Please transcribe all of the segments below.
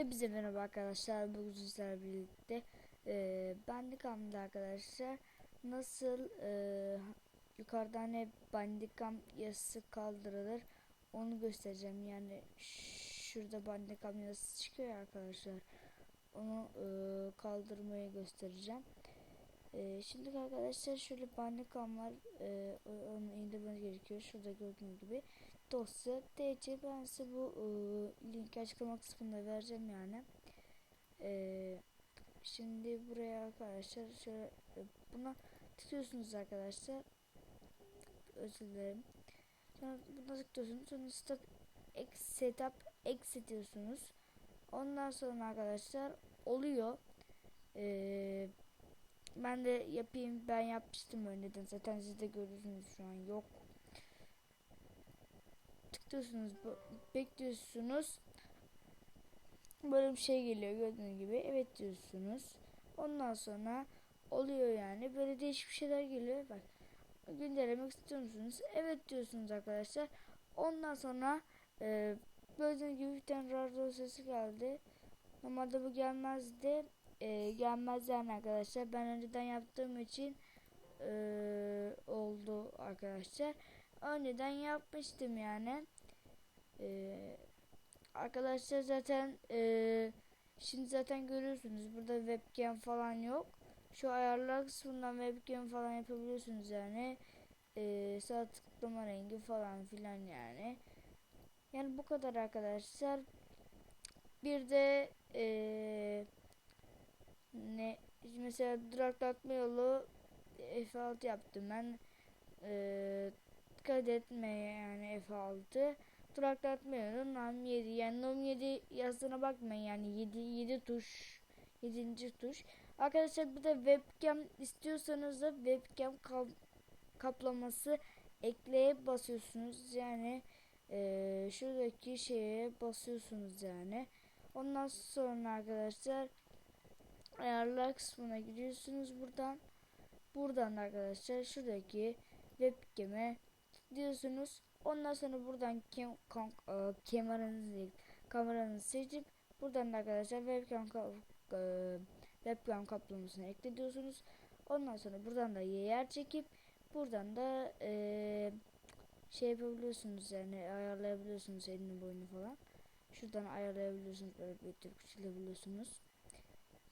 Hepinize merhaba arkadaşlar. Bugün sizlerle birlikte e, Bandicam'da arkadaşlar nasıl e, yukarıdan hep Bandicam yazısı kaldırılır onu göstereceğim. Yani şurada Bandicam yazısı çıkıyor arkadaşlar. Onu e, kaldırmayı göstereceğim. E, şimdi arkadaşlar şöyle Bandicam var. E, onu indirmeniz gerekiyor. Şurada gördüğünüz gibi dosya DC ben size bu e, linki açıklama kısmında vereceğim yani. E, şimdi buraya arkadaşlar şöyle e, buna tıklıyorsunuz arkadaşlar. Özür dilerim. Sonra buna tıklıyorsunuz. Sonra stop setup exit diyorsunuz. Ondan sonra arkadaşlar oluyor. Ee, ben de yapayım. Ben yapmıştım önceden. Zaten siz de görürsünüz şu an yok tıklıyorsunuz bekliyorsunuz. Böyle bir şey geliyor gördüğünüz gibi. Evet diyorsunuz. Ondan sonra oluyor yani. Böyle değişik bir şeyler geliyor. Bak güncellemek istiyor musunuz? Evet diyorsunuz arkadaşlar. Ondan sonra e, gördüğünüz gibi bir tane RAR dosyası geldi. Normalde bu gelmezdi. E, gelmez yani arkadaşlar. Ben önceden yaptığım için e, oldu arkadaşlar. Önceden yapmıştım yani ee, arkadaşlar zaten e, şimdi zaten görüyorsunuz burada webcam falan yok. Şu ayarlar kısmından webcam falan yapabiliyorsunuz yani. Ee, sağ tıklama rengi falan filan yani. Yani bu kadar arkadaşlar. Bir de ee, ne mesela duraklatma yolu F6 yaptım ben. Ee, dikkat etme yani F6 duraklatmıyorum. Nam 7 yani Nam 7 yazdığına bakmayın yani 7 7 tuş 7. tuş. Arkadaşlar bir de webcam istiyorsanız da webcam kap kaplaması ekleye basıyorsunuz. Yani e, şuradaki şeye basıyorsunuz yani. Ondan sonra arkadaşlar ayarlar kısmına gidiyorsunuz buradan. Buradan arkadaşlar şuradaki webcam'e diyorsunuz. Ondan sonra buradan kim, kam, e, kameranızı kameranızı seçip buradan da arkadaşlar webcam e, webcam kaplamasını eklediyorsunuz. Ondan sonra buradan da yer çekip buradan da e, şey yapabiliyorsunuz yani ayarlayabiliyorsunuz elini boyunu falan. Şuradan ayarlayabiliyorsunuz böyle büyütüp küçülebiliyorsunuz.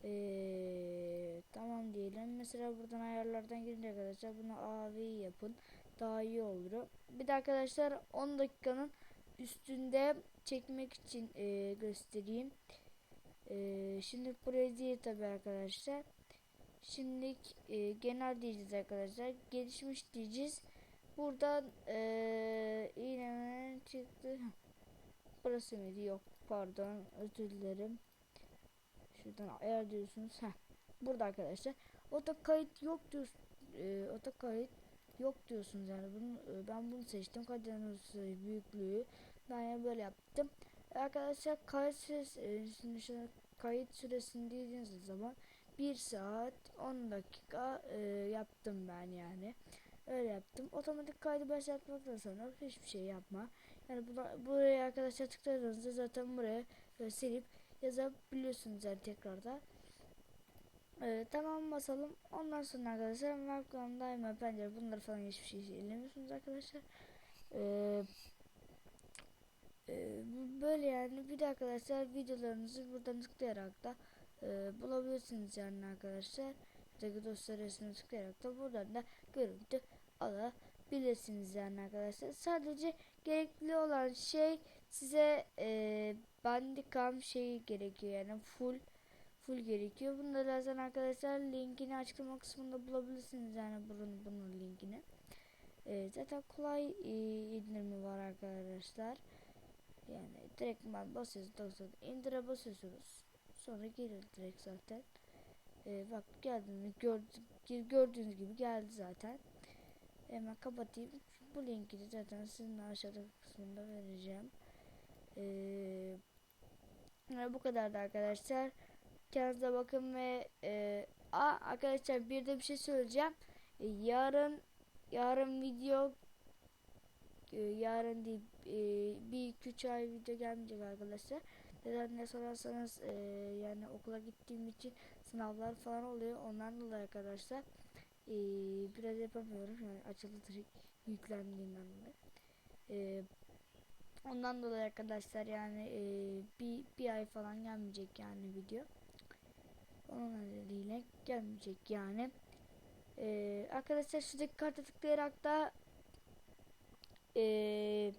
Ee, tamam diyelim. Mesela buradan ayarlardan girince arkadaşlar bunu AV yapın daha iyi olur. Bir de arkadaşlar 10 dakikanın üstünde çekmek için e, göstereyim. E, şimdi buraya değil tabi arkadaşlar. Şimdi e, genel diyeceğiz arkadaşlar. Gelişmiş diyeceğiz. Buradan e, iğnemen çıktı. Burası mıydı? Yok pardon özür dilerim. Şuradan ayar diyorsunuz. Heh. Burada arkadaşlar. Oto kayıt yok diyorsun. E, oto kayıt yok diyorsunuz yani. Bunu e, ben bunu seçtim. Kaydediyorsunuz büyüklüğü. Ben yani böyle yaptım. Arkadaşlar kayıt süresi kayıt süresini dediğiniz zaman 1 saat 10 dakika e, yaptım ben yani. Öyle yaptım. Otomatik kaydı başlatmaktan sonra hiçbir şey yapma. Yani buna, buraya arkadaşlar tıkladığınızda zaten buraya e, silip yazabiliyorsunuz yani tekrarda ee, tamam basalım. Ondan sonra arkadaşlar webcam daima pencere bunları falan hiçbir şey elemiyorsunuz arkadaşlar. Ee, e, böyle yani bir de arkadaşlar videolarınızı buradan tıklayarak da e, bulabilirsiniz yani arkadaşlar. Buradaki dosya resmini tıklayarak da buradan da görüntü alabilirsiniz yani arkadaşlar. Sadece gerekli olan şey size e, bandicam şeyi gerekiyor yani full full gerekiyor. Bunu da zaten arkadaşlar linkini açıklama kısmında bulabilirsiniz yani bunun bunun linkini. Ee, zaten kolay e, indirimi var arkadaşlar. Yani direkt ben basıyorsunuz indire basıyorsunuz. Sonra gelir direkt zaten. Ee, bak geldi gördü, gördüğünüz gibi geldi zaten. Hemen kapatayım. Bu linki de zaten sizin aşağıda kısmında vereceğim. Ee, bu kadar da arkadaşlar. Kendinize bakın ve e, a, arkadaşlar bir de bir şey söyleyeceğim. E, yarın yarın video e, yarın değil e, bir iki üç ay video gelmeyecek arkadaşlar. Neden ne sorarsanız e, yani okula gittiğim için sınavlar falan oluyor. Ondan dolayı arkadaşlar e, biraz yapamıyorum. Yani açılı direkt yüklendiğinden dolayı. E, ondan dolayı arkadaşlar yani e, bir, bir ay falan gelmeyecek yani video. Onun nedeniyle gelmeyecek yani. Ee, arkadaşlar şuradaki karta tıklayarak da ee,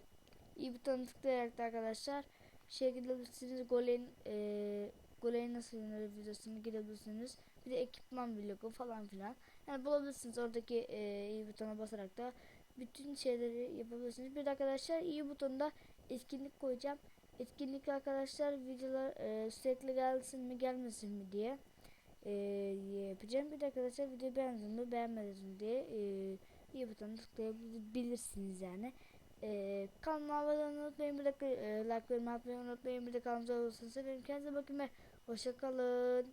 iyi butona tıklayarak da arkadaşlar şey gidebilirsiniz Golen ee, Golen nasıl yenilir videosunu gidebilirsiniz. Bir de ekipman vlogu falan filan. Yani bulabilirsiniz oradaki ee, iyi butona basarak da bütün şeyleri yapabilirsiniz. Bir de arkadaşlar iyi butonda etkinlik koyacağım. Etkinlik arkadaşlar videolar ee, sürekli gelsin mi gelmesin mi diye e, yapacağım. Bir de arkadaşlar video beğendiniz mi beğenmediniz mi diye e, iyi butonuna tıklayabilirsiniz yani. E, kanalıma abone olmayı unutmayın. Bir de e, like ve atmayı unutmayın. Bir de kanalımıza olursanız sevinirim. Kendinize bakın ve hoşçakalın.